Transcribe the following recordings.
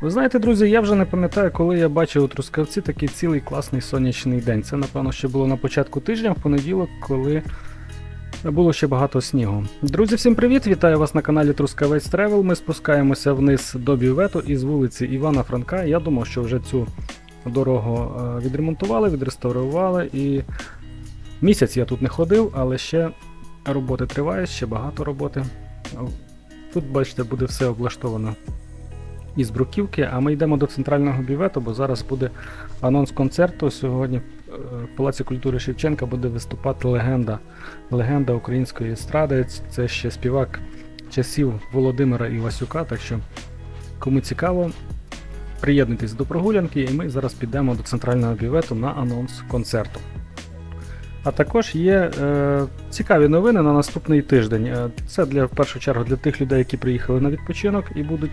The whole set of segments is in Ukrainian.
Ви знаєте, друзі, я вже не пам'ятаю, коли я бачив у Трускавці такий цілий класний сонячний день. Це, напевно, ще було на початку тижня, в понеділок, коли було ще багато снігу. Друзі, всім привіт! Вітаю вас на каналі Трускавець Тревел. Ми спускаємося вниз до бювету із вулиці Івана Франка. Я думав, що вже цю дорогу е, відремонтували, відреставрували. І місяць я тут не ходив, але ще роботи тривають, ще багато роботи. Тут, бачите, буде все облаштовано із бруківки, а ми йдемо до центрального бювету, бо зараз буде анонс концерту. Сьогодні е, в Палаці культури Шевченка буде виступати легенда, легенда української естради. Це ще співак часів Володимира Івасюка. Так що, кому цікаво, приєднуйтесь до прогулянки, і ми зараз підемо до центрального бювету на анонс концерту. А також є е, цікаві новини на наступний тиждень. Е, Це для в першу чергу для тих людей, які приїхали на відпочинок і будуть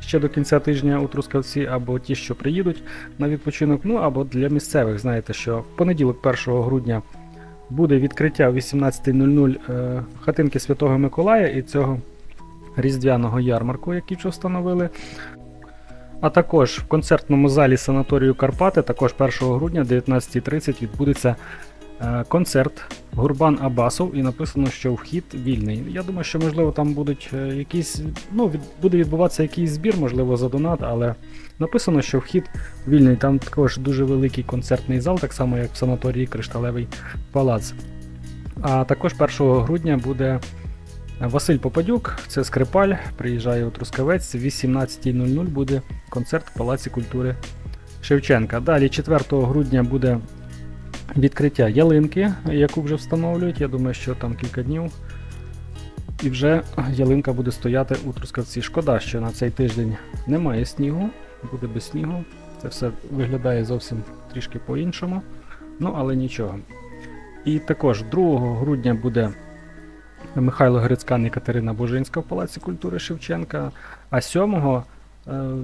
ще до кінця тижня у Трускавці, або ті, що приїдуть на відпочинок. Ну або для місцевих. Знаєте, що в понеділок, 1 грудня, буде відкриття о 18.00 е, хатинки Святого Миколая і цього різдвяного ярмарку, який вже встановили. А також в концертному залі санаторію Карпати, також 1 грудня 19.30 відбудеться концерт Гурбан Абасов і написано, що вхід вільний. Я думаю, що можливо там будуть е, якісь, ну, від, буде відбуватися якийсь збір, можливо, за донат, але написано, що вхід вільний. Там також дуже великий концертний зал, так само як в санаторії Кришталевий палац. А також 1 грудня буде Василь Попадюк, це скрипаль, приїжджає у Трускавець. 18.00 буде концерт в Палаці культури Шевченка. Далі 4 грудня буде відкриття ялинки, яку вже встановлюють. Я думаю, що там кілька днів. І вже ялинка буде стояти у Трускавці. Шкода, що на цей тиждень немає снігу, буде без снігу. Це все виглядає зовсім трішки по-іншому. Ну, але нічого. І також 2 грудня буде Михайло Грицькан і Катерина Божинська в Палаці культури Шевченка. А 7, е,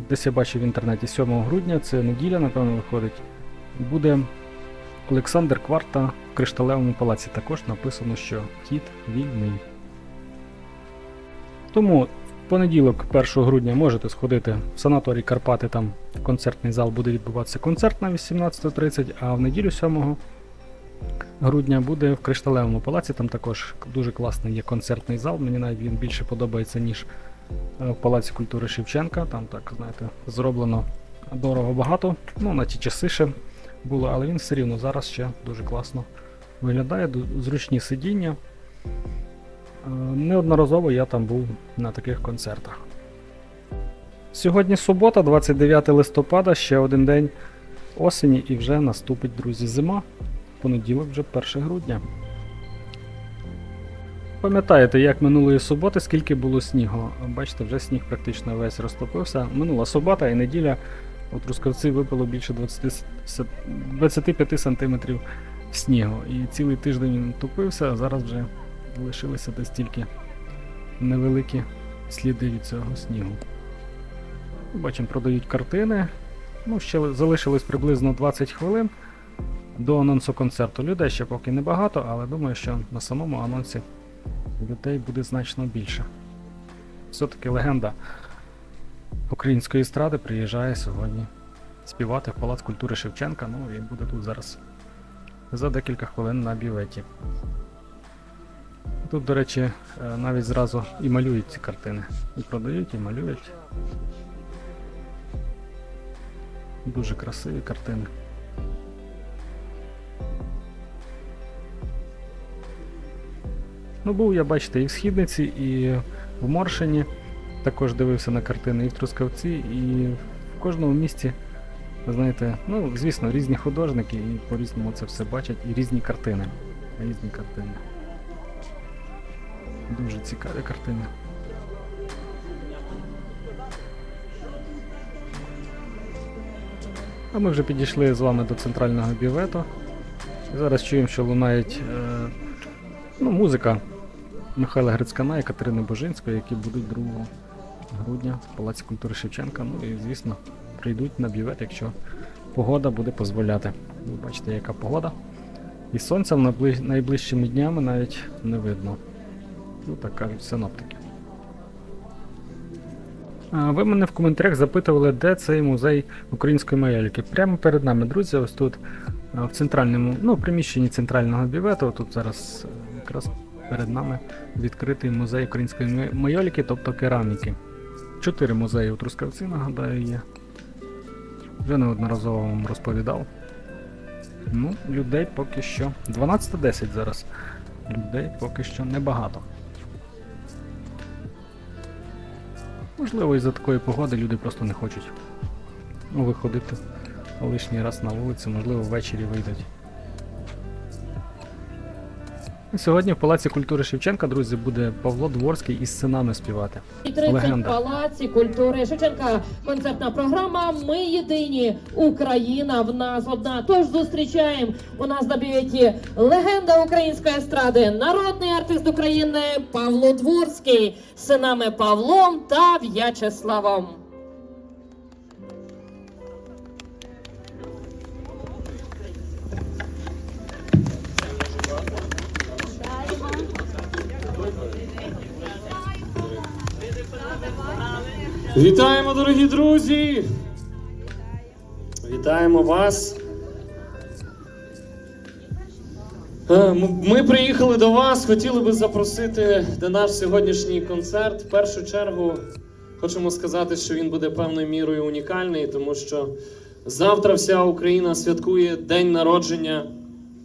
десь я бачив в інтернеті, 7 грудня, це неділя, напевно, виходить, буде Олександр Кварта в Кришталевому палаці. Також написано, що вхід вільний. Тому в понеділок, 1 грудня, можете сходити в санаторій Карпати, там концертний зал буде відбуватися концерт на 18.30, а в неділю 7 грудня буде в Кришталевому палаці. Там також дуже класний є концертний зал. Мені навіть він більше подобається, ніж е, в Палаці культури Шевченка. Там так, знаєте, зроблено дорого багато. Ну, на ті часи ще було, але він все рівно зараз ще дуже класно виглядає, зручні сидіння. Е, Неодноразово я там був на таких концертах. Сьогодні субота, 29 листопада, ще один день осені і вже наступить, друзі, зима. Понеділок вже 1 грудня. Пам'ятаєте, як минулої суботи, скільки було снігу? Бачите, вже сніг практично весь розтопився. Минула субота і неділя у Трускавці випало більше 20, 25 сантиметрів снігу. І цілий тиждень він топився, а зараз вже лишилися десь тільки невеликі сліди від цього снігу. Бачимо, продають картини. Ну, ще залишилось приблизно 20 хвилин до анонсу концерту. Людей ще поки небагато, але думаю, що на самому анонсі людей буде значно більше. Все-таки легенда української естради приїжджає сьогодні співати в Палац культури Шевченка. Ну, він буде тут зараз за декілька хвилин на бюветі. Тут, до речі, е, навіть зразу і малюють ці картини. І продають, і малюють. Дуже красиві картини. Ну, був я, бачите, і в Східниці, і в Моршині. Також дивився на картини і в Трускавці, і в кожному місті, знаєте, ну, звісно, різні художники і по-різному це все бачать, і різні картини. Різні картини. Дуже цікаві картини. А ми вже підійшли з вами до центрального бювету. І зараз чуємо, що лунають е, ну, музика Михайла Грицькана і Катерини Божинської, які будуть 2 грудня в Палаці культури Шевченка. Ну і, звісно, прийдуть на бювет, якщо погода буде дозволяти. Ви бачите, яка погода. І сонця найближчими днями навіть не видно. Ну, так кажуть синоптики. Ви мене в коментарях запитували, де цей музей української майоліки. Прямо перед нами, друзі, ось тут в центральному, ну, приміщенні центрального бівету. Тут зараз е, якраз перед нами відкритий музей української майоліки, тобто кераміки. Чотири музеї у Трускавці, нагадаю, є. Вже неодноразово вам розповідав. Ну, людей поки що. 12.10 зараз. Людей поки що небагато. Можливо, із-за такої погоди люди просто не хочуть виходити лишній раз на вулицю, можливо, ввечері вийдуть. Сьогодні в Палаці культури Шевченка, друзі, буде Павло Дворський із синами співати. І 30 Легенда. палаці культури Шевченка. Концертна програма. Ми єдині. Україна в нас одна. Тож зустрічаємо у нас на бюветі легенда української естради, народний артист України Павло Дворський з синами Павлом та В'ячеславом. Вітаємо, дорогі друзі! Вітаємо вас. Е, Ми приїхали до вас, хотіли би запросити на наш сьогоднішній концерт. В першу чергу хочемо сказати, що він буде певною мірою унікальний, тому що завтра вся Україна святкує день народження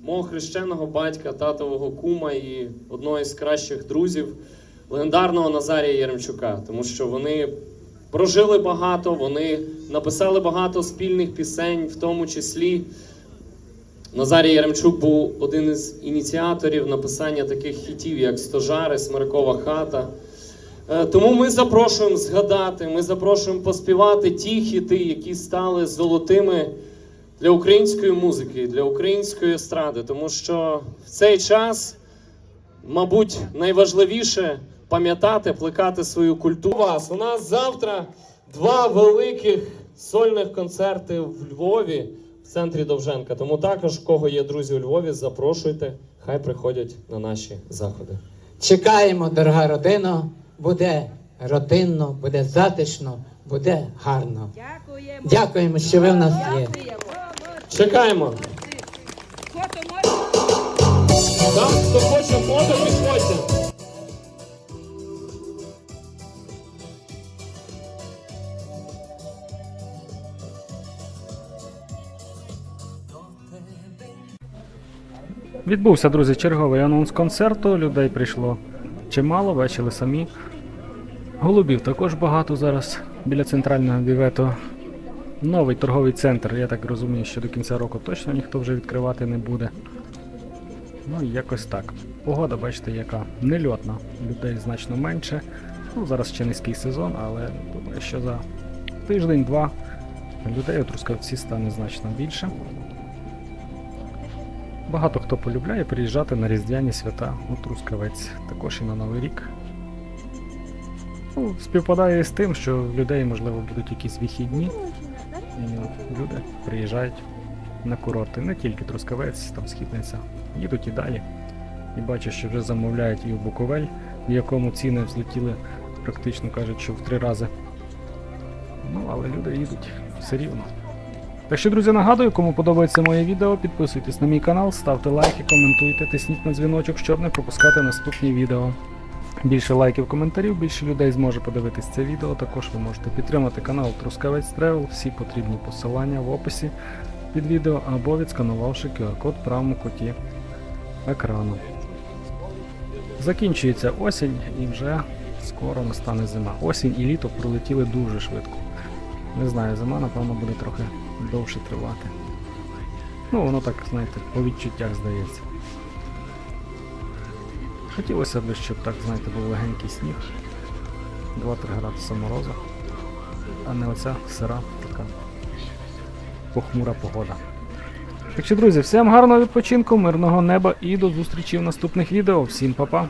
мого хрещеного батька, татового кума і одного із кращих друзів легендарного Назарія Яремчука, тому що вони прожили багато, вони написали багато спільних пісень, в тому числі. Назарій Яремчук був один із ініціаторів написання таких хітів, як Стожари, Смиркова хата. Е, Тому ми запрошуємо згадати, ми запрошуємо поспівати ті хіти, які стали золотими для української музики, для української естради. Тому що в цей час, мабуть, найважливіше пам'ятати, плекати свою культуру. У Вас у нас завтра два великих сольних концерти в Львові в центрі Довженка. Тому також, кого є друзі у Львові, запрошуйте, хай приходять на наші заходи. Чекаємо, дорога родино, буде родинно, буде затишно, буде гарно. Дякуємо. Дякуємо, що ви в нас є. Чекаємо. Фото можна? Там, хто хоче фото, підходьте. Відбувся, друзі, черговий анонс концерту. Людей прийшло чимало, бачили самі. Голубів також багато зараз біля центрального бівету. Новий торговий центр, я так розумію, що до кінця року точно ніхто вже відкривати не буде. Ну, якось так. Погода, бачите, яка нельотна. Людей значно менше. Ну, зараз ще низький сезон, але думаю, що за тиждень-два людей у Трускавці стане значно більше. Багато хто полюбляє приїжджати на Різдвяні свята у Трускавець, також і на Новий рік. Ну, співпадає з тим, що в людей, можливо, будуть якісь вихідні, і люди приїжджають на курорти, не тільки Трускавець, там Східниця, їдуть і далі. І бачу, що вже замовляють і в Буковель, в якому ціни взлетіли, практично кажуть, що в три рази. Ну, але люди їдуть все рівно. Так що, друзі, нагадую, кому подобається моє відео, підписуйтесь на мій канал, ставте лайки, коментуйте, тисніть на дзвіночок, щоб не пропускати наступні відео. Більше лайків, коментарів, більше людей зможе подивитись це відео. Також ви можете підтримати канал Трускавець Тревел, всі потрібні посилання в описі під відео або відсканувавши QR-код в правому куті екрану. Закінчується осінь і вже скоро настане зима. Осінь і літо пролетіли дуже швидко. Не знаю, зима, напевно, буде трохи довше тривати. Ну, воно так, знаєте, по відчуттях здається. Хотілося б, щоб так, знаєте, був легенький сніг. 2-3 градуси морозу. А не оця сира така похмура погода. Так що, друзі, всім гарного відпочинку, мирного неба і до зустрічі в наступних відео. Всім па-па!